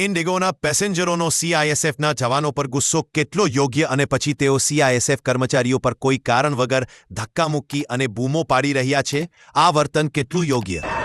ઇન્ડિગોના પેસેન્જરોનો સીઆઈએસએફના જવાનો પર ગુસ્સો કેટલો યોગ્ય અને પછી તેઓ સીઆઈએસએફ કર્મચારીઓ પર કોઈ કારણ વગર ધક્કામુક્કી અને બૂમો પાડી રહ્યા છે? આ વર્તન કેટલું યોગ્ય?